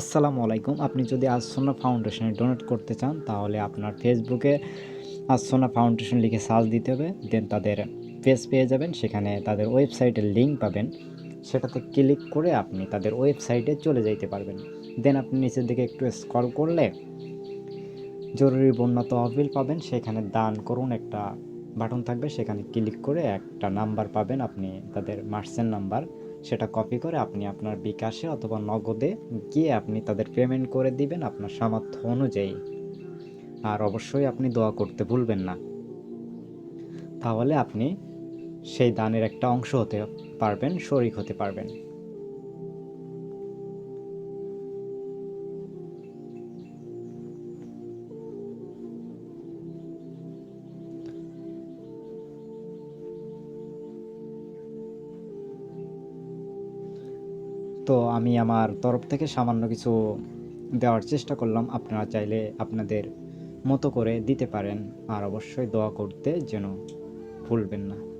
আসসালামু আলাইকুম। আপনি যদি আসোনা ফাউন্ডেশনে ডোনেট করতে চান, তাহলে আপনার ফেসবুকে আসোনা ফাউন্ডেশন লিখে সার্চ দিতে হবে দেন তাদের পেজ পেয়ে যাবেন। সেখানে তাদের ওয়েবসাইটের লিঙ্ক পাবেন। সেটাতে ক্লিক করে আপনি তাদের ওয়েবসাইটে চলে যাইতে পারবেন। দেন আপনি নিচের দিকে একটু স্ক্রল করলে জরুরি বন্যা তহবিল পাবেন। সেখানে দান করুন একটা বাটন থাকবে। সেখানে ক্লিক করে একটা নাম্বার পাবেন। আপনি তাদের মার্চেন্ট নাম্বার সেটা কপি করে আপনি আপনার বিকাশে অথবা নগদে গিয়ে আপনি তাদের পেমেন্ট করে দিবেন আপনার সামর্থ্য অনুযায়ী। আর অবশ্যই আপনি দোয়া করতে ভুলবেন না। তাহলে আপনি সেই দানের একটা অংশ হতে পারবেন, শরিক হতে পারবেন। তো আমি আমার তরফ থেকে সামান্য কিছু দেওয়ার চেষ্টা করলাম। আপনারা চাইলে আপনাদের মতো করে দিতে পারেন। আর অবশ্যই দোয়া করতে যেন ভুলবেন না।